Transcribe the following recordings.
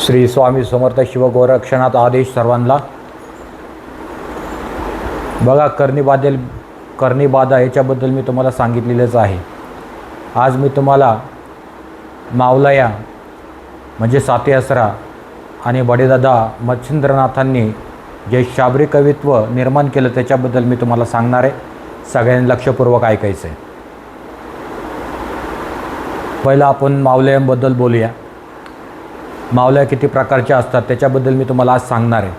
श्री स्वामी समर्थ शिवगोरक्षणात आदेश सर्वांना. बघा करणीबादल करणीबाधा याच्याबद्दल मी तुम्हाला सांगितलेलंच आहे. आज मी तुम्हाला मावलया म्हणजे साते असरा आणि बडेदादा मच्छिंद्रनाथांनी जे शाबरी कवित्व निर्माण केलं त्याच्याबद्दल मी तुम्हाला सांगणार आहे. सगळ्यांनी लक्षपूर्वक ऐकायचं आहे पहिलं आपण मावलयांबद्दल बोलूया. मावल्या किती प्रकारच्या असतात त्याच्याबद्दल मी तुम्हाला आज सांगणार आहे.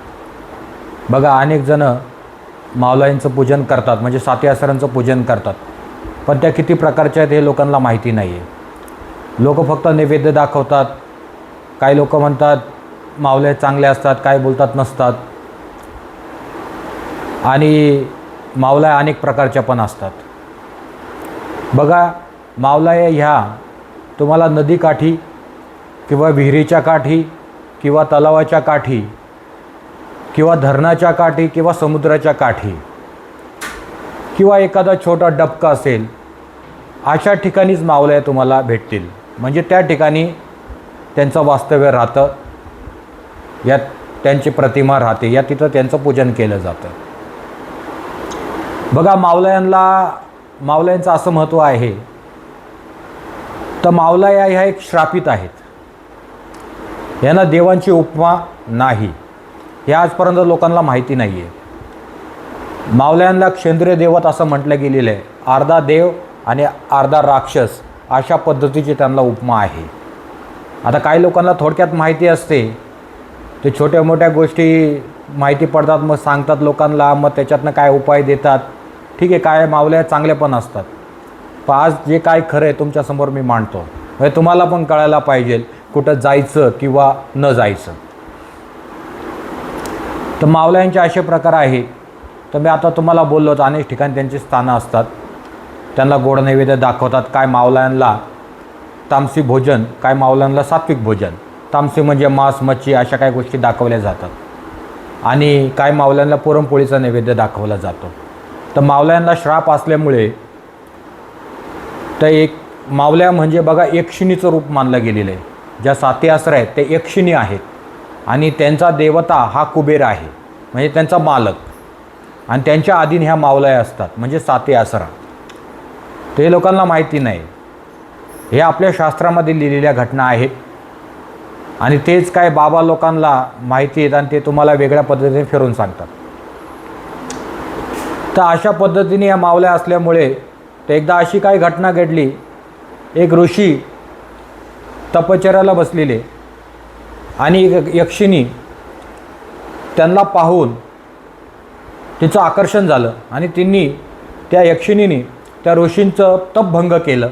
बघा अनेक जणं मावलायांचं पूजन करतात म्हणजे साती आसरांचं पूजन करतात. पण त्या किती प्रकारच्या आहेत हे लोकांना माहिती नाही आहे लोक फक्त नैवेद्य दाखवतात काही लोक म्हणतात मावल्या चांगले असतात काय बोलतात नसतात. आणि मावल्या अनेक प्रकारच्या पण असतात. बघा मावलाया ह्या तुम्हाला नदीकाठी किंवा विहिरीच्या काठी किंवा तलावाच्या काठी किंवा धरणाच्या काठी किंवा समुद्राच्या काठी किंवा एखादा छोटा डबका असेल अशा ठिकाणीच मावल्या तुम्हाला भेटतील. म्हणजे त्या ठिकाणी त्यांचं वास्तव्य राहतं. यात त्यांची प्रतिमा राहते. या तिथं त्यांचं पूजन केलं जातं. बघा मावलयांना मावल्यांचं असं महत्त्व आहे. तर मावलाया ह्या एक श्रापित आहेत. यांना देवांची उपमा नाही. हे आजपर्यंत लोकांना माहिती नाही आहे मावल्यांना सेंद्रिय देवत असं म्हटलं गेलेलं आहे. अर्धा देव आणि अर्धा राक्षस अशा पद्धतीची त्यांना उपमा आहे. आता काही लोकांना थोडक्यात माहिती असते. ते छोट्या मोठ्या गोष्टी माहिती पडतात मग सांगतात लोकांना मग त्याच्यातनं काय उपाय देतात. ठीक आहे काय मावल्या चांगल्या पण असतात. पण आज जे काय खरं आहे तुमच्यासमोर मी मांडतो. म्हणजे तुम्हाला पण कळायला पाहिजे. कुठं जायचं किंवा न जायचं. तर मावल्यांचे असे प्रकार आहेत तर मी आता तुम्हाला बोललो तर अनेक ठिकाणी त्यांची स्थानं असतात. त्यांना गोड नैवेद्य दाखवतात. काय मावल्यांना तामसी भोजन काय मावल्यांना सात्विक भोजन. तामसी म्हणजे मांस मच्छी अशा काही गोष्टी दाखवल्या जातात. आणि काय मावल्यांना पुरणपोळीचा नैवेद्य दाखवला जातो. तर मावल्यांना श्राप असल्यामुळे तर एक मावल्या म्हणजे बघा एकशिणीचं रूप मानलं गेलेलं आहे. ज्या साती आसरा आहेत ते यक्षिणी आहेत. आणि त्यांचा देवता हा कुबेर आहे. म्हणजे त्यांचा मालक. आणि त्यांच्या अधीन ह्या मावलया असतात. म्हणजे साती आसरा. ते लोकांना माहिती नाही. हे आपल्या शास्त्रामध्ये लिहिलेल्या घटना आहेत. आणि तेच काय बाबा लोकांना माहिती आहेत आणि ते तुम्हाला वेगळ्या पद्धतीने फिरून सांगतात. तर अशा पद्धतीने या मावल्या असल्यामुळे तर एकदा अशी काही घटना घडली. एक ऋषी तपचर्याला बसलेले. आणि यक्षिणी त्यांना पाहून तिचं आकर्षण झालं आणि तिने त्या यक्षिणीने त्या ऋषींचं तपभंग केलं.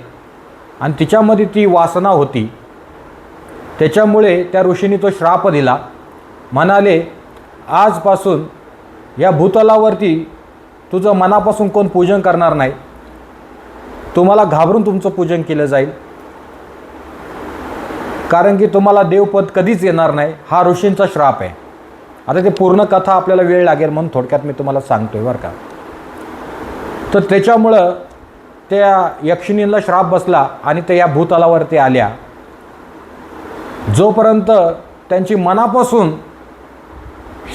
आणि तिच्यामध्ये ती वासना होती. त्याच्यामुळे त्या ऋषींनी तो श्राप दिला. म्हणाले आजपासून या भूतलावरती तुझं मनापासून कोण पूजन करणार नाही? तुम्हाला घाबरून तुमचं पूजन केलं जाईल. कारण की तुम्हाला देवपद कधीच येणार नाही. हा ऋषींचा श्राप आहे. आता ते पूर्ण कथा आपल्याला वेळ लागेल म्हणून थोडक्यात मी तुम्हाला सांगतोय बरं का. तर त्याच्यामुळं त्या यक्षिणींना श्राप बसला आणि ते या भूतलावरती आल्या. जोपर्यंत त्यांची मनापासून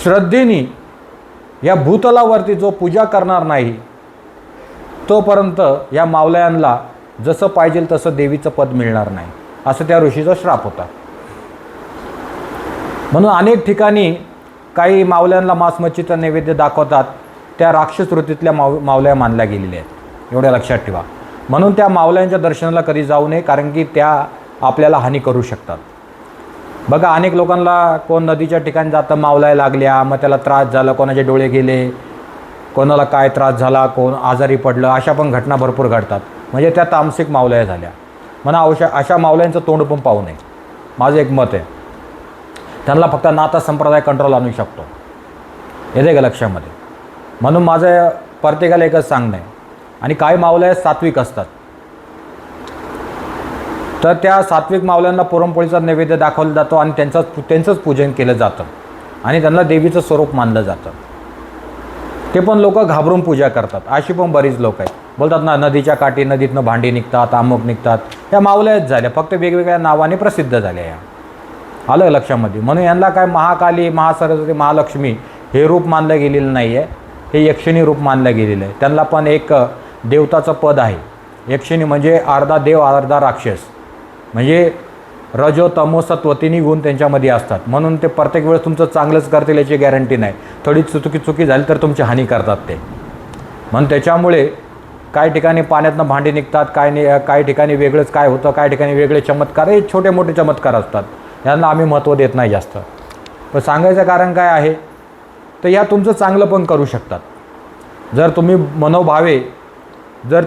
श्रद्धेने या भूतलावरती जो पूजा करणार नाही तोपर्यंत या मावलयांना जसं पाहिजे तसं देवीचं पद मिळणार नाही. असं त्या ऋषीचा श्राप होता. म्हणून अनेक ठिकाणी काही मावल्यांना मांसमच्छीचा नैवेद्य दाखवतात. त्या राक्षस वृत्तीतल्या माव मावल्या मानल्या गेलेल्या आहेत. एवढ्या लक्षात ठेवा. म्हणून त्या मावल्यांच्या दर्शनाला कधी जाऊ नये कारण की त्या आपल्याला हानी करू शकतात. बघा अनेक लोकांना कोण नदीच्या ठिकाणी जातं मावलाय लागल्या मग त्याला त्रास झाला कोणाचे डोळे गेले कोणाला काय त्रास झाला कोण आजारी पडलं अशा पण घटना भरपूर घडतात. म्हणजे त्या तामसिक मावल्या झाल्या. म्हणा अशा अशा मावल्यांचं तोंड पण पाहू नये. माझं एक मत आहे. त्यांना फक्त नाता संप्रदाय कंट्रोल आणू शकतो. येते का लक्षामध्ये. म्हणून माझं प्रत्येकाला एकच सांगणं आहे. आणि काही मावल्या सात्विक असतात. तर त्या सात्विक मावल्यांना पुरणपोळीचा नैवेद्य दाखवला जातो आणि त्यांचंच त्यांचंच पूजन केलं जातं. आणि त्यांना देवीचं स्वरूप मानलं जातं. ते पण लोक घाबरून पूजा करतात. अशी पण बरीच लोक आहेत. बोलतात ना नदीच्या काठी नदीतनं भांडी निघतात अमुक निघतात. ह्या मावल्याच झाल्या फक्त वेगवेगळ्या नावाने प्रसिद्ध झाल्या या. आलं लक्षामध्ये. म्हणून यांना काय महाकाली महासरस्वती महालक्ष्मी हे रूप मानलं गेलेलं नाही आहे हे यक्षिणी रूप मानलं गेलेलं आहे. त्यांना पण एक देवताचं पद आहे. यक्षिणी म्हणजे अर्धा देव अर्धा राक्षस. म्हणजे रजो तमो सत्व तिन्ही गुण त्यांच्यामध्ये असतात. म्हणून ते प्रत्येक वेळेस तुमचं चांगलंच करतील याची गॅरंटी नाही. थोडी चुकी चुकी झाली तर तुमची हानी करतात ते. म्हणून त्याच्यामुळे काही ठिकाणी पाण्यातनं भांडी निघतात काय नाही काही ठिकाणी वेगळंच काय होतं काही ठिकाणी वेगळे चमत्कार हे छोटे मोठे चमत्कार असतात. यांना आम्ही महत्त्व देत नाही जास्त. पण सांगायचं कारण काय आहे? तर या तुमचं चांगलं पण करू शकतात. जर तुम्ही मनोभावे जर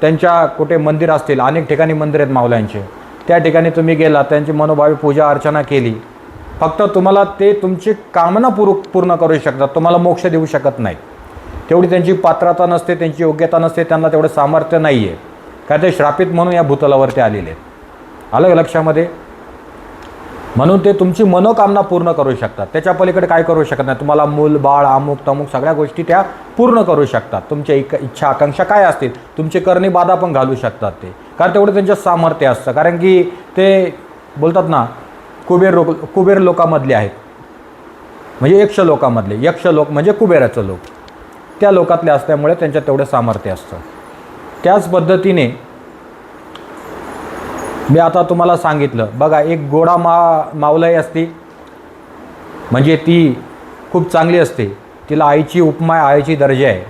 त्यांच्या कुठे मंदिर असतील अनेक ठिकाणी मंदिर आहेत मावल्यांचे त्या ठिकाणी तुम्ही गेला त्यांची मनोभावे पूजा अर्चना केली फक्त तुम्हाला ते तुमची कामना पूर पूर्ण करू शकतात तुम्हाला मोक्ष देऊ शकत नाही तेवढी त्यांची पात्रता नसते त्यांची योग्यता नसते त्यांना तेवढं सामर्थ्य नाही आहे काय ते श्रापित म्हणून या भूतलावरती आलेले आहेत. आलं लक्षामध्ये? म्हणून ते तुमची मनोकामना पूर्ण करू शकतात. त्याच्या पलीकडे काय करू शकत नाही. तुम्हाला मूल बाळ अमुक तमुक सगळ्या गोष्टी त्या पूर्ण करू शकतात. तुमच्या इक इच्छा आकांक्षा काय असतील? तुमचे करणी बाधा पण घालू शकतात ते. कारण तेवढं त्यांचं सामर्थ्य असतं. कारण की ते बोलतात ना कुबेर लोक कुबेर लोकामधले आहेत. म्हणजे यक्ष लोकामधले. यक्ष लोक म्हणजे कुबेराचं लोक. त्या लोकातले असल्यामुळे त्यांच्यात तेवढं सामर्थ्य असतं. त्याच पद्धतीने मी आता तुम्हाला सांगितलं बघा एक गोडा मा मावलाई असती म्हणजे ती खूप चांगली असते. तिला आईची उपमा आहे, आईची दर्जा आहे.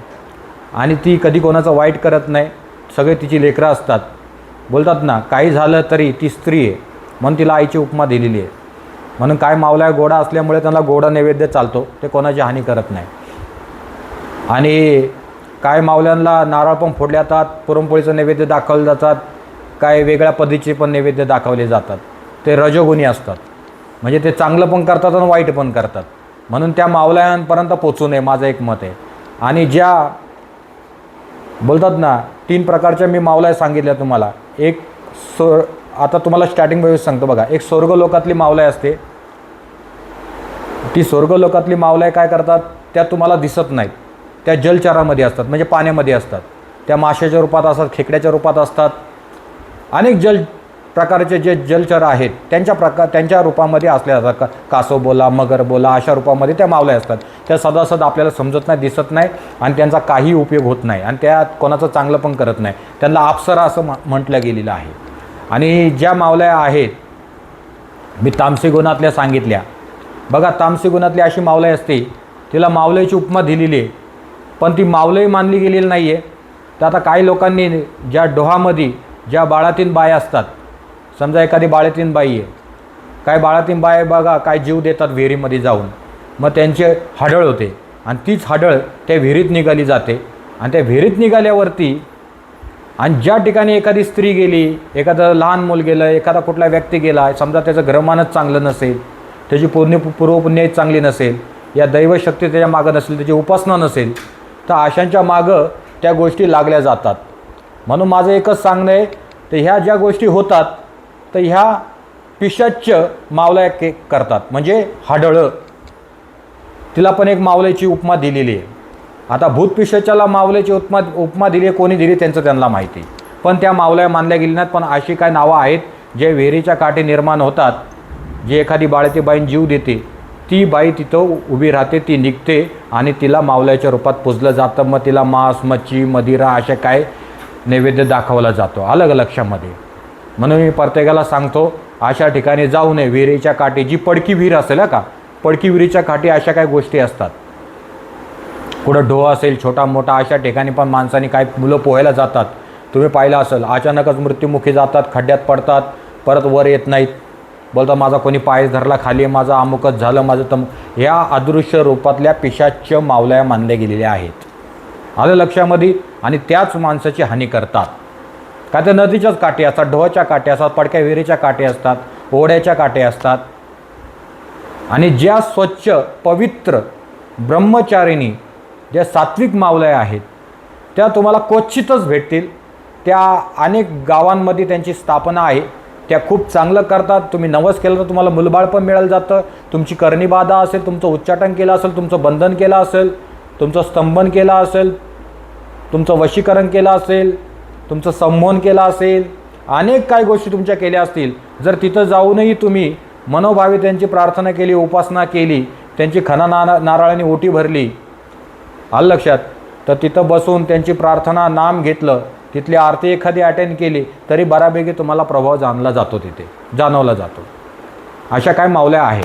आणि ती कधी कोणाचं वाईट करत नाही. सगळे तिची लेकरं असतात. बोलतात ना काही झालं तरी ती स्त्री आहे. म्हणून तिला आईची उपमा दिलेली आहे. म्हणून काय मावला गोडा असल्यामुळे त्यांना गोडा नैवेद्य चालतो ते कोणाची हानी करत नाही. आणि काय मावल्यांना नारळ पण फोडले जातात पुरणपोळीचं नैवेद्य दाखवले जातात काय वेगळ्या पद्धतीचे पण नैवेद्य दाखवले जातात. ते रजोगुणी असतात. म्हणजे ते चांगलं पण करतात आणि वाईट पण करतात. म्हणून त्या मावल्यांपर्यंत पोचू नये माझं एक मत आहे. आणि ज्या बोलतात ना तीन प्रकारच्या मी मावल्या सांगितल्या तुम्हाला. एक स्व आता तुम्हाला स्टार्टिंग वेळेस सांगतो बघा. एक स्वर्ग लोकातली मावलाय असते. ती स्वर्ग लोकातली मावलाय काय करतात? त्या तुम्हाला दिसत नाहीत. त्या जलचरामध्ये असतात म्हणजे पाण्यामध्ये असतात. त्या माशाच्या रूपात असतात खेकड्याच्या रूपात असतात. अनेक जल प्रकारचे जे जलचर आहेत त्यांच्या प्रकार त्यांच्या रूपामध्ये असल्या जातात. का कासव बोला मगर बोला अशा रूपामध्ये त्या मावल्या असतात. त्या सदासद आपल्याला समजत नाही दिसत नाही आणि त्यांचा काही उपयोग होत नाही आणि त्या कोणाचं चांगलं पण करत नाही. त्यांना अप्सरा असं म्हटलं गेलेलं आहे. आणि ज्या मावल्या आहेत मी तामसी गुणातल्या सांगितल्या. बघा तामसी गुणातली अशी मावलाई असते तिला मावल्याची उपमा दिलेली आहे. पण ती मावलंही मानली गेलेली नाही आहे तर आता काही लोकांनी ज्या डोहामध्ये ज्या बाळातीन बाया असतात समजा एखादी बाळातीन बाई आहे काय बाळातीन बाय बघा काय जीव देतात विहिरीमध्ये जाऊन. मग त्यांचे हाडळ होते आणि तीच हाडळ त्या विहिरीत निघाली जाते. आणि त्या विहिरीत निघाल्यावरती आणि ज्या ठिकाणी एखादी स्त्री गेली एखादं लहान मूल गेलं एखादा कुठला व्यक्ती गेला समजा त्याचं घरमानच चांगलं नसेल त्याची पूर्ण पूर्वपुण्याही चांगली नसेल या दैवशक्ती त्याच्या मागं नसेल त्याची उपासना नसेल तर अशांच्या मागं त्या गोष्टी लागल्या जातात. म्हणून माझं एकच सांगणं आहे तर ह्या ज्या गोष्टी होतात तर ह्या पिशाच्च मावल्या के करतात. म्हणजे हाडळं. तिला पण एक मावल्याची उपमा दिलेली आहे. आता भूत पिशाच्याला मावल्याची उपमा उपमा दिली आहे कोणी दिली त्यांचं त्यांना माहिती. पण त्या मावल्या मानल्या गेली नाहीत पण अशी काय नावं आहेत जे विहिरीच्या काठी निर्माण होतात जे एखादी बाळतीबाईन जीव देते ती बाई तिथं उभी राहते ती निघते आणि तिला मावल्याच्या रूपात पुजलं जातं. मग तिला मांस मच्छी मदिरा अशा काय नैवेद्य दाखवला जातो अलग लक्षामध्ये. म्हणून मी प्रत्येकाला सांगतो अशा ठिकाणी जाऊ नये. विहिरीच्या काठी जी पडकी विहीर असेल का? पडकी विहिरीच्या काठी अशा काही गोष्टी असतात. कुठं ढो असेल छोटा मोठा अशा ठिकाणी पण माणसांनी काय मुलं पोहायला जातात. तुम्ही पाहिलं असेल अचानकच मृत्युमुखी जातात खड्ड्यात पडतात परत वर येत नाहीत. बोलता माझा कोणी पायस धरला खाली माझा अमुकच झालं माझं तम ह्या अदृश्य रूपातल्या पिशाच्य मावल्या मानल्या गेलेल्या आहेत. आलं लक्षामध्ये? आणि त्याच माणसाची हानी करतात. का त्या नदीच्याच काटे असतात ढोहाच्या काटे असतात पडक्या विहिरीच्या काटे असतात ओढ्याच्या काटे असतात. आणि ज्या स्वच्छ पवित्र ब्रह्मचारिणी ज्या सात्विक मावल्या आहेत त्या तुम्हाला क्वचितच भेटतील. त्या अनेक गावांमध्ये त्यांची स्थापना आहे. त्या खूप चांगलं करतात. तुम्ही नवस केलं तर तुम्हाला मुलबाळ पण मिळालं जातं. तुमची करणीबाधा असेल तुमचं उच्चाटन केलं असेल तुमचं बंधन केलं असेल तुमचं स्तंभन केलं असेल तुमचं वशीकरण केलं असेल तुमचं संमोहन केलं असेल अनेक काही गोष्टी तुमच्या केल्या असतील. जर तिथं जाऊनही तुम्ही मनोभावे त्यांची प्रार्थना केली उपासना केली त्यांची खना ना नारळाने ओटी भरली आलं लक्षात? तर तिथं बसून त्यांची प्रार्थना नाम घेतलं तिथली आरती एखादी अटेंड केली तरी बऱ्यापैकी तुम्हाला प्रभाव जाणला जातो तिथे जाणवला जातो. अशा काय मावल्या आहेत.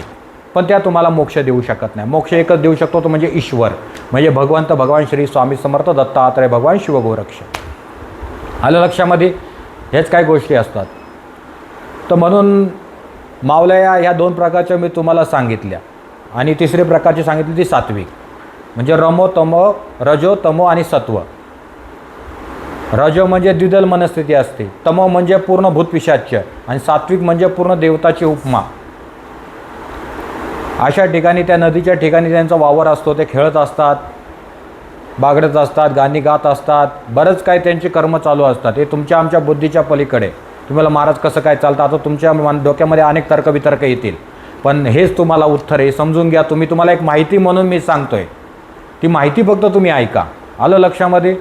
पण त्या तुम्हाला मोक्ष देऊ शकत नाही. मोक्ष एकच देऊ शकतो तो म्हणजे ईश्वर. म्हणजे भगवंत भगवान श्री स्वामी समर्थ दत्तात्रय भगवान शिवगोरक्ष आलं लक्षामध्ये? हेच काही गोष्टी असतात. तर म्हणून मावल्या ह्या दोन प्रकारच्या मी तुम्हाला सांगितल्या. आणि तिसरी प्रकारची सांगितली ती सात्विक. म्हणजे रमो तमो रजो तमो आणि सत्व. रजो म्हणजे द्विदल मनस्थिती असते. तमो म्हणजे पूर्ण भूतपिशाच्य आणि सात्विक म्हणजे पूर्ण देवताची उपमा. अशा ठिकाणी त्या नदीच्या ठिकाणी त्यांचा वावर असतो ते खेळत असतात बागडत असतात गाणी गात असतात. बरंच काही त्यांची कर्म चालू असतात. हे तुमच्या आमच्या बुद्धीच्या पलीकडे. तुम्हाला महाराज कसं काय चालतं? आता तुमच्या मन डोक्यामध्ये अनेक तर्कवितर्क येतील. पण हेच तुम्हाला उत्तर आहे. समजून घ्या तुम्ही. तुम्हाला एक माहिती म्हणून मी सांगतोय. ती माहिती फक्त तुम्ही ऐका. आलं लक्षामध्ये?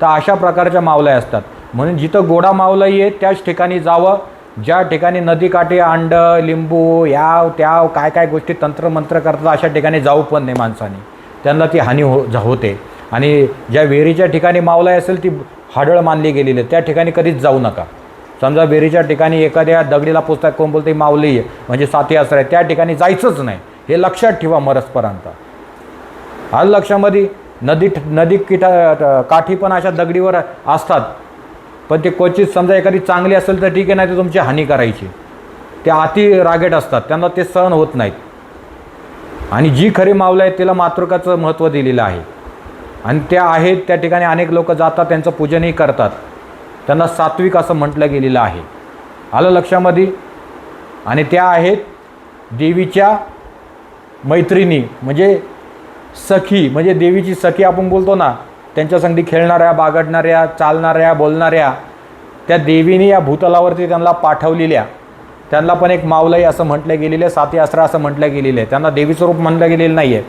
तर अशा प्रकारच्या मावल्या असतात. म्हणून जिथं गोडा मावलाई आहे त्याच ठिकाणी जावं. ज्या ठिकाणी नदीकाठी अंड लिंबू याव त्याव काय काय गोष्टी तंत्रमंत्र करतात अशा ठिकाणी जाऊ पण नाही माणसाने. त्यांना ती हानी हो होते. आणि ज्या विहिरीच्या ठिकाणी मावलाय असेल ती हाडळ मानली गेलेली आहे. त्या ठिकाणी कधीच जाऊ नका. समजा विहिरीच्या ठिकाणी एखाद्या दगडीला पुस्तक कोण बोलते मावली आहे. म्हणजे साथी असं आहे. त्या ठिकाणी जायचंच नाही. हे लक्षात ठेवा मरसपर्यंत आज लक्षामध्ये? नदी नदी किटा काठी पण अशा दगडीवर असतात. पण ते क्वचित समजा एखादी चांगली असेल तर ठीक आहे नाही तर तुमची हानी करायची. ते अति रागेट असतात. त्यांना ते सहन होत नाहीत. आणि जी खरी मावलं आहे तिला मातृकाचं महत्त्व दिलेलं आहे. आणि त्या आहेत त्या ठिकाणी अनेक लोक जातात त्यांचं पूजनही करतात. त्यांना सात्विक असं म्हटलं गेलेलं आहे. आलं लक्षामध्ये? आणि त्या आहेत देवीच्या मैत्रिणी म्हणजे सखी म्हणजे देवीची सखी आपण बोलतो ना त्यांच्या संगती खेळणाऱ्या बागडणाऱ्या चालणाऱ्या बोलणाऱ्या त्या देवीने या भूतलावरती त्यांना पाठवलेल्या. त्यांना पण एक मावलाई असं म्हटलं गेलेलं आहे साती आसरा असं म्हटलं गेलेलं. आहे त्यांना देवी स्वरूप म्हणलं गेलेलं नाही आहे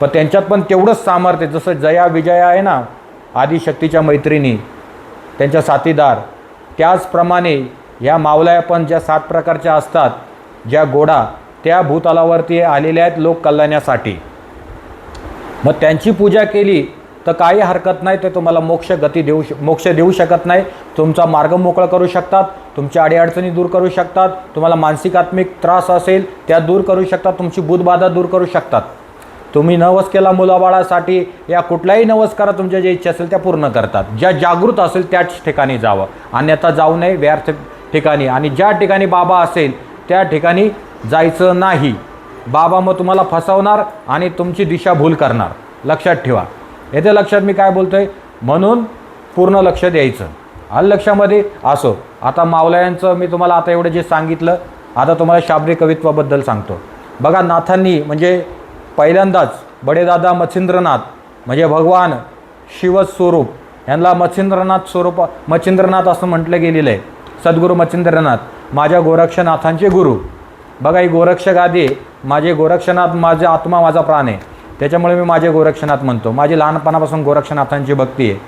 पण त्यांच्यात पण तेवढंच सामर्थ्य जसं जया विजया आहे ना आदिशक्तीच्या मैत्रिणी त्यांच्या साथीदार त्याचप्रमाणे या मावल्या पण ज्या सात प्रकारच्या असतात ज्या गोडा त्या भूतलावरती आलेल्या आहेत लोक कल्याणासाठी. मग त्यांची पूजा केली तर काही हरकत नाही ते तुम्हाला मोक्ष गती देऊ श मोक्ष देऊ शकत नाही. तुमचा मार्ग मोकळा करू शकतात तुमच्या अडीअडचणी दूर करू शकतात तुम्हाला मानसिकात्मिक त्रास असेल त्या दूर करू शकतात तुमची बुधबाधा दूर करू शकतात. तुम्ही नवस केला मुलाबाळासाठी या कुठल्याही नवस करा तुमच्या ज्या इच्छा असेल त्या पूर्ण करतात. ज्या जागृत असेल त्याच ठिकाणी जावं. अन्यथा जाऊ नये व्यर्थ ठिकाणी. आणि ज्या ठिकाणी बाबा असेल त्या ठिकाणी जायचं नाही. बाबा मग तुम्हाला फसवणार आणि तुमची दिशाभूल करणार. लक्षात ठेवा. येथे लक्षात मी काय बोलतो आहे म्हणून पूर्ण लक्ष द्यायचं. आलं लक्षामध्ये असो. आता मावलयांचं मी तुम्हाला आता एवढं जे सांगितलं आता तुम्हाला शाब्री कवित्वाबद्दल सांगतो. बघा नाथांनी म्हणजे पहिल्यांदाच बडेदादा मच्छिंद्रनाथ म्हणजे भगवान शिवस्वरूप यांना मच्छिंद्रनाथ स्वरूप मच्छिंद्रनाथ असं म्हटलं गेलेलं आहे. सद्गुरू मच्छिंद्रनाथ माझ्या गोरक्षनाथांचे गुरु. बघा ही गोरक्ष गादी माझे गोरक्षनाथ माझा आत्मा माझा प्राण आहे. त्याच्यामुळे मी माझे गोरक्षनाथ म्हणतो. माझी लहानपणापासून गोरक्षनाथांची भक्ती आहे.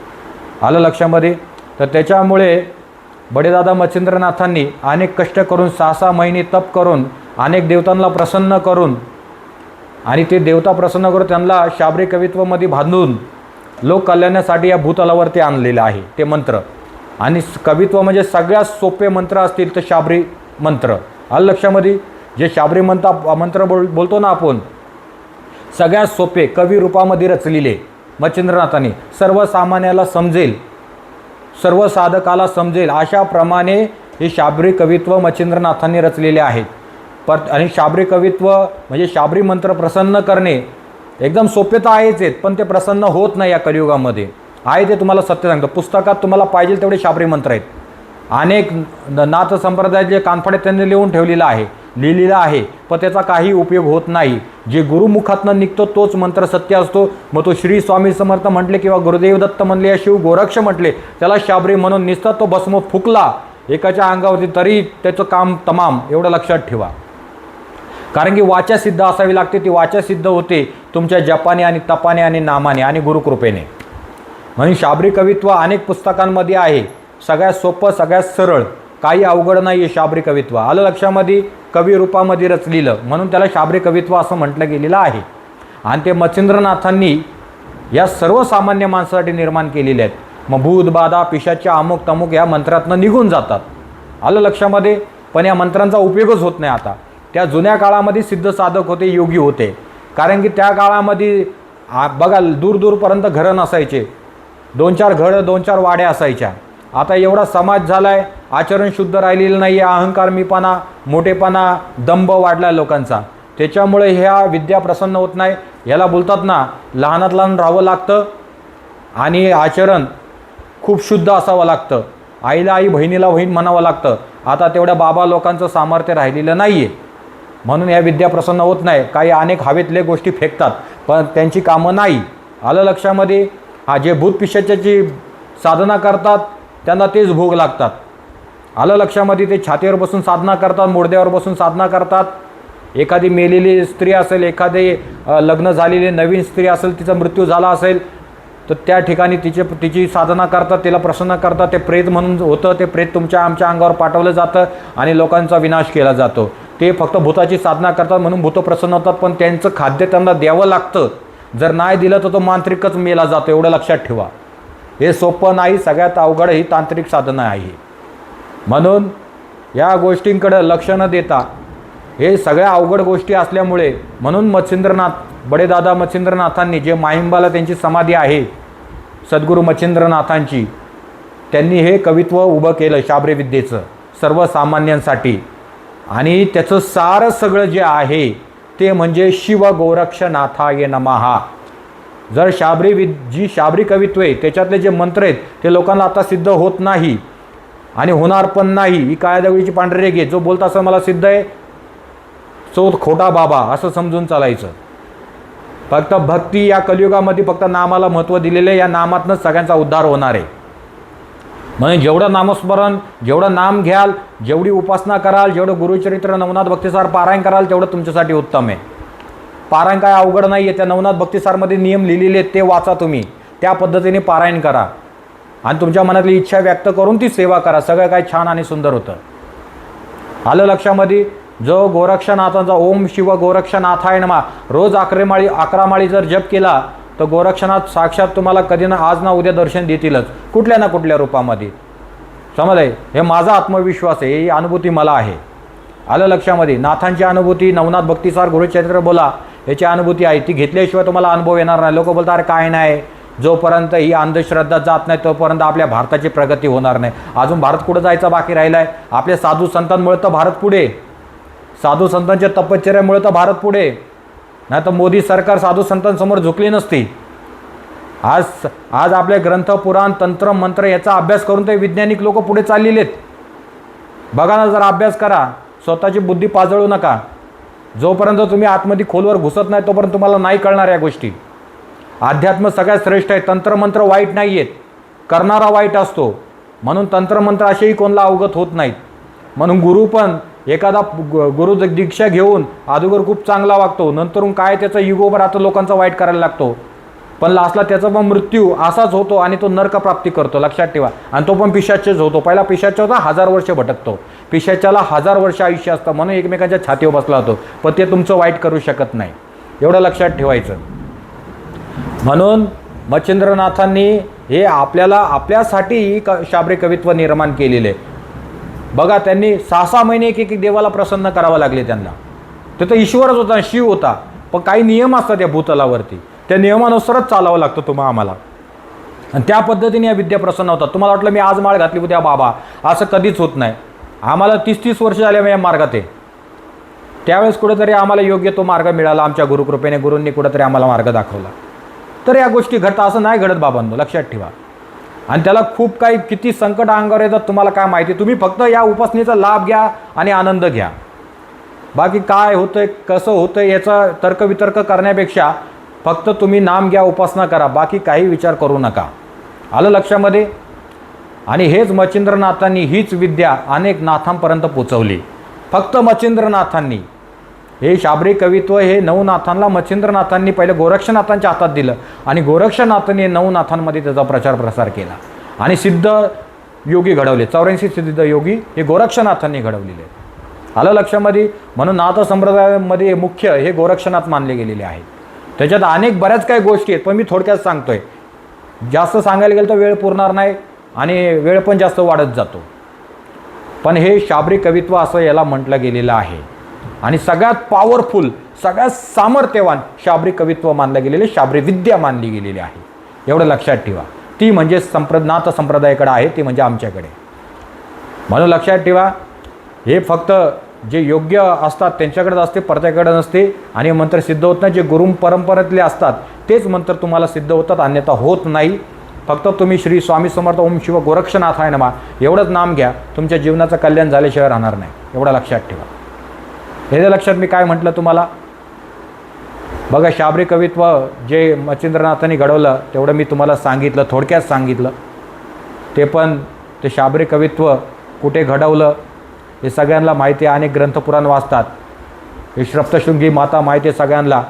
आलं लक्षामध्ये? तर त्याच्यामुळे बडेदादा मच्छिंद्रनाथांनी अनेक कष्ट करून सहा सहा महिने तप करून अनेक देवतांना प्रसन्न करून आणि ते देवता प्रसन्न करून त्यांना शाबरी कवित्वामध्ये बांधून लोक कल्याणासाठी या भूतलावरती आणलेलं आहे. ते मंत्र. आणि कवित्व म्हणजे सगळ्यात सोपे मंत्र असतील तर शाबरी मंत्र. आलं लक्षामध्ये? जे शाबरी मंत्र मंत्र बोल बोलतो ना आपण सगळ्यात सोपे कवी रूपामध्ये रचलेले मच्छिंद्रनाथाने सर्वसामान्याला समजेल सर्व साधकाला समजेल अशाप्रमाणे हे शाबरी कवित्व मच्छिंद्रनाथांनी रचलेले आहेत. पर आणि शाबरी कवित्व म्हणजे शाबरी मंत्र प्रसन्न करणे एकदम सोपे तर आहेच आहेत पण ते प्रसन्न होत नाही या कलियुगामध्ये. आहे ते तुम्हाला सत्य सांगतो. पुस्तकात तुम्हाला पाहिजे तेवढे शाबरी मंत्र आहेत. अनेक नाथ संप्रदायाचे कानफडे त्यांनी लिहून ठेवलेलं आहे. लिहिलेलं आहे पण त्याचा काही उपयोग होत नाही. जे गुरुमुखातनं निघतो तोच मंत्र सत्य असतो. मग तो श्री स्वामी समर्थ म्हटले किंवा गुरुदेव दत्त म्हणले या शिव गोरक्ष म्हटले त्याला शाबरी म्हणून निसता तो भस्म फुकला. एकाच्या अंगावरती तरी त्याचं काम तमाम एवढं लक्षात ठेवा. कारण की वाचा सिद्ध असावी लागते ती वाचा सिद्ध होते तुमच्या जपाने आणि तपाने आणि नामाने आणि गुरुकृपेने. म्हणून शाबरी कवित्व अनेक पुस्तकांमध्ये आहे. सगळ्यात सोपं सगळ्यात सरळ. काही अवघड नाही आहे शाबरी कवित्व. आलं लक्षामध्ये? कवी रूपामध्ये रचलेलं. म्हणून त्याला शाबरी कवित्व असं म्हटलं गेलेलं आहे. आणि ते मच्छिंद्रनाथांनी या सर्वसामान्य माणसासाठी निर्माण केलेले आहेत. मग भूत बाधा पिशाच्या अमुक तमुक या मंत्रातनं निघून जातात. आलं लक्षामध्ये? पण या मंत्रांचा उपयोगच होत नाही आता. त्या जुन्या काळामध्ये सिद्ध साधक होते योगी होते. कारण की त्या काळामध्ये बघा दूर दूरपर्यंत घरं नसायचे. दोन चार घरं दोन चार वाड्या असायच्या. आता एवढा समाज झाला आहे आचरण शुद्ध राहिलेलं नाही आहे अहंकार मीपणा मोठेपणा दंभ वाढला लोकांचा. त्याच्यामुळे ह्या विद्या प्रसन्न होत नाही. याला बोलतात ना लहानात लहान राहावं लागतं आणि आचरण खूप शुद्ध असावं लागतं. आईला आई बहिणीला बहीण म्हणावं लागतं. आता तेवढ्या बाबा लोकांचं सामर्थ्य राहिलेलं नाही आहे म्हणून या विद्या प्रसन्न होत नाही. काही अनेक हवेतले गोष्टी फेकतात पण त्यांची कामं नाही. आलं लक्षामध्ये? हा जे भूतपिशाच्या जी साधना करतात त्यांना तेच भोग लागतात. आलं लक्षामध्ये ते छातीवर बसून साधना करतात मोडद्यावर बसून साधना करतात. एखादी मेलेली स्त्री असेल एखादी लग्न झालेली नवीन स्त्री असेल तिचा मृत्यू झाला असेल तर त्या ठिकाणी तिचे तिची साधना करतात तिला प्रसन्न करतात. ते प्रेत म्हणून होतं ते प्रेत तुमच्या आमच्या अंगावर पाठवलं जातं आणि लोकांचा विनाश केला जातो. ते फक्त भूताची साधना करतात म्हणून भूत प्रसन्न होतात पण त्यांचं खाद्य त्यांना द्यावं लागतं. जर नाही दिलं तर तो मांत्रिकच मेला जातो एवढं लक्षात ठेवा. हे सोपं नाही सगळ्यात अवघड ही तांत्रिक साधनं आहे. म्हणून या गोष्टींकडं लक्ष न देता हे सगळ्या अवघड गोष्टी असल्यामुळे म्हणून मच्छिंद्रनाथ बडेदादा मच्छिंद्रनाथांनी जे माहिंबाला त्यांची समाधी आहे सद्गुरू मच्छिंद्रनाथांची त्यांनी हे कवित्व उभं केलं शाबरे विद्येचं सर्वसामान्यांसाठी. आणि त्याचं सारं सगळं जे आहे ते म्हणजे शिव गोरक्षनाथाय नमहा जर शाबरी वि जी शाबरी कवित्व आहे त्याच्यातले जे मंत्र आहेत ते लोकांना आता सिद्ध होत नाही. आणि होणार पण नाही. ही काळ्या दगडीची पांढरी रेघ आहे. जो बोलता असं मला सिद्ध आहे तो खोटा बाबा असं समजून चालायचं. फक्त भक्ती या कलियुगामध्ये फक्त नामाला महत्त्व दिलेलं आहे. या नामातनंच सगळ्यांचा उद्धार होणार आहे. म्हणून जेवढं नामस्मरण जेवढं नाम घ्याल जेवढी उपासना कराल जेवढं गुरुचरित्र नवनाथ भक्तिसार पारायण कराल तेवढं तुमच्यासाठी उत्तम आहे. पारायण काय अवघड नाही आहे त्या नवनाथ भक्तिसारमध्ये नियम लिहिलेले आहेत ते वाचा तुम्ही. त्या पद्धतीने पारायण करा. आणि तुमच्या मनातली इच्छा व्यक्त करून ती सेवा करा. सगळं काय छान आणि सुंदर होतं. आलं लक्षामध्ये? जो गोरक्षनाथांचा ओम शिव गोरक्षनाथाय नमा. रोज अकरेमाळी अकरा माळी जर जप केला तर गोरक्षनाथ साक्षात तुम्हाला कधी ना आज ना उद्या दर्शन देतीलच. कुठल्या ना कुठल्या रूपामध्ये. समजलंय? हे माझा आत्मविश्वास आहे. ही अनुभूती मला आहे. आलं लक्षामध्ये? नाथांची अनुभूती नवनाथ भक्तिसार गुरुचरित्र बोला. याची अनुभूती आहे. ती घेतल्याशिवाय तुम्हाला अनुभव येणार नाही. लोक बोलतात अरे काय नाही. जोपर्यंत ही अंधश्रद्धा जात नाही तोपर्यंत आपल्या भारताची प्रगती होणार नाही. अजून भारत कुठं जायचा बाकी राहिला आहे आपल्या साधू संतांमुळे तर भारत पुढे. साधू संतांच्या तपश्चर्यामुळे तर भारत पुढे. नाही तर मोदी सरकार साधू संतांसमोर झुकली नसती. आज आज आपले ग्रंथ पुराण तंत्र मंत्र याचा अभ्यास करून ते वैज्ञानिक लोक पुढे चाललेले आहेत बघा ना जरा अभ्यास करा. स्वतःची बुद्धी पाजळू नका. जोपर्यंत तुम्ही आतमध्ये खोलवर घुसत नाही तोपर्यंत तुम्हाला नाही कळणार या गोष्टी. अध्यात्म सगळ्यात श्रेष्ठ आहे. तंत्रमंत्र वाईट नाही आहेत करणारा वाईट असतो. म्हणून तंत्रमंत्र असेही कोणाला अवगत होत नाहीत. म्हणून गुरु पण एखादा गुरु दीक्षा घेऊन अगोदर खूप चांगला वागतो. नंतरून काय त्याचा युगोभर आता लोकांचा वाईट करायला लागतो. पण लास्टला त्याचा पण मृत्यू असाच होतो आणि तो नर्कप्राप्ती करतो. लक्षात ठेवा. आणि तो पण पिशाचेच होतो. पहिला पिशाच्या होता हजार वर्ष भटकतो. पिशाच्याला हजार वर्ष आयुष्य असतं म्हणून एकमेकांच्या छातीवर बसला होतो. पण ते तुमचं वाईट करू शकत नाही. एवढं लक्षात ठेवायचं. म्हणून मच्छिंद्रनाथांनी हे आपल्याला आपल्यासाठी क शाबरी कवित्व निर्माण केलेले. बघा त्यांनी सहा सहा महिने एक एक देवाला प्रसन्न करावं लागले त्यांना. ते तर ईश्वरच होता शिव होता. पण काही नियम असतात या भूतलावरती. त्या नियमानुसारच चालावं लागतं तुम्हा आम्हाला. आणि त्या पद्धतीने या विद्या प्रसन्न होतात. तुम्हाला वाटलं मी आज माळ घातली उद्या बाबा. असं कधीच होत नाही. आम्हाला तीस तीस वर्ष झाले या मार्गात आहे. त्यावेळेस कुठेतरी आम्हाला योग्य तो मार्ग मिळाला. आमच्या गुरुकृपेने गुरूंनी कुठेतरी आम्हाला मार्ग दाखवला. तर या गोष्टी घडतात असं नाही घडत बाबांनो लक्षात ठेवा. आणि त्याला खूप काही किती संकट अंगावर येतात तुम्हाला काय माहिती? तुम्ही फक्त या उपासनेचा लाभ घ्या आणि आनंद घ्या. बाकी काय होतंय कसं होतंय याचा तर्कवितर्क करण्यापेक्षा फक्त तुम्ही नाम घ्या उपासना करा बाकी काही विचार करू नका. आलं लक्षामध्ये? आणि हेच मच्छिंद्रनाथांनी हीच विद्या अनेक नाथांपर्यंत पोचवली. फक्त मच्छिंद्रनाथांनी. हे शाबरी कवित्व हे नवनाथांना मच्छिंद्रनाथांनी पहिले गोरक्षनाथांच्या हातात दिलं. आणि गोरक्षनाथांनी नवनाथांमध्ये त्याचा प्रचार प्रसार केला. आणि सिद्ध योगी घडवले. चौऱ्याऐंशी सिद्ध योगी हे गोरक्षनाथांनी घडवलेले. आलं लक्षामध्ये? म्हणून नाथ संप्रदायामध्ये मुख्य हे गोरक्षनाथ मानले गेलेले आहेत. त्याच्यात अनेक बऱ्याच काही गोष्टी आहेत पण मी थोडक्यात सांगतोय. जास्त सांगायला गेलं तर वेळ पुरणार नाही आणि वेळ पण जास्त वाढत जातो. पण हे शाबरी कवित्व असं याला म्हटलं गेलेलं आहे. आणि सगळ्यात पॉवरफुल सगळ्यात सामर्थ्यवान शाबरी कवित्व मानलं गेलेले शाबरी विद्या मानली गेलेली आहे. एवढं लक्षात ठेवा. ती म्हणजे संप्र नाथ संप्रदायाकडे आहे ती म्हणजे आमच्याकडे. म्हणून लक्षात ठेवा हे फक्त जे योग्य असतात त्यांच्याकडेच असते परत्याकडे नसते. आणि मंत्र सिद्ध होत नाही जे गुरु परंपरेतले असतात तेच मंत्र तुम्हाला सिद्ध होतात अन्यथा होत नाही. फक्त तुम्ही श्री स्वामी समर्थ ओम शिव गोरक्षनाथ आहे नमा. एवढंच नाम घ्या तुमच्या जीवनाचं कल्याण झाल्याशिवाय राहणार नाही. एवढं लक्षात ठेवा. हे लक्षात मी काय म्हटलं तुम्हाला? बघा शाबरी कवित्व जे मच्छिंद्रनाथांनी घडवलं तेवढं मी तुम्हाला सांगितलं थोडक्यात सांगितलं. ते पण ते शाबरी कवित्व कुठे घडवलं? हे सगळ्यांना माहिती आहे. अनेक ग्रंथपुराण वाचतात. हे श्रप्तशृंगी माता माहिती आहे सगळ्यांना.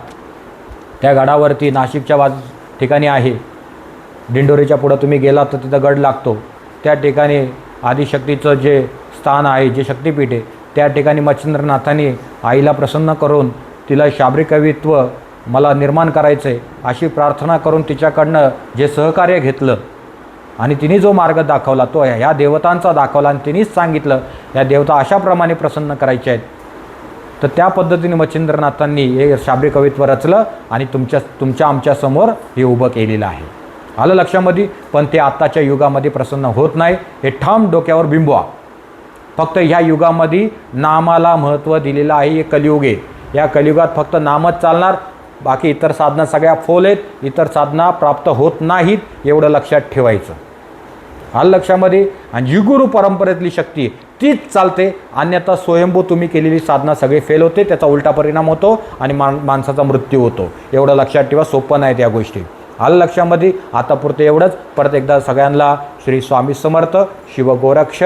त्या गडावरती नाशिकच्या बाजू ठिकाणी आहे. दिंडोरीच्या पुढं तुम्ही गेलात तर तिथं गड लागतो. त्या ठिकाणी आदिशक्तीचं जे स्थान आहे जे शक्तीपीठ आहे त्या ठिकाणी मच्छिंद्रनाथांनी आईला प्रसन्न करून तिला शाबरी कवित्व मला निर्माण करायचं आहे अशी प्रार्थना करून तिच्याकडनं जे सहकार्य घेतलं आणि तिने जो मार्ग दाखवला तो ह्या देवतांचा दाखवला आणि तिनेच सांगितलं या देवता अशाप्रमाणे प्रसन्न करायच्या आहेत. तर त्या पद्धतीने मच्छिंद्रनाथांनी हे शाब्री कवित्व रचलं आणि तुमच्या तुमच्या आमच्यासमोर हे उभं केलेलं आहे. आलं लक्षामध्ये? पण ते आत्ताच्या युगामध्ये प्रसन्न होत नाही. हे ठाम डोक्यावर बिंबवा. फक्त ह्या युगामध्ये नामाला महत्त्व दिलेलं आहे हे कलियुग. आहे या कलियुगात फक्त नामच चालणार बाकी इतर साधना सगळ्या फोल आहेत. इतर साधना प्राप्त होत नाहीत एवढं लक्षात ठेवायचं. आलं लक्षामध्ये आणि जी गुरु परंपरेतली शक्ती तीच चालते. अन्यथा स्वयंभू तुम्ही केलेली साधना सगळे फेल होते त्याचा उलटा परिणाम होतो आणि मान माणसाचा मृत्यू होतो. एवढं लक्षात ठेवा सोपं नाहीत या गोष्टी. आलं लक्षामध्ये आता पुरतं एवढंच. परत एकदा सगळ्यांना श्री स्वामी समर्थ शिवगोरक्ष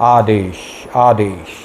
आदेश आदेश.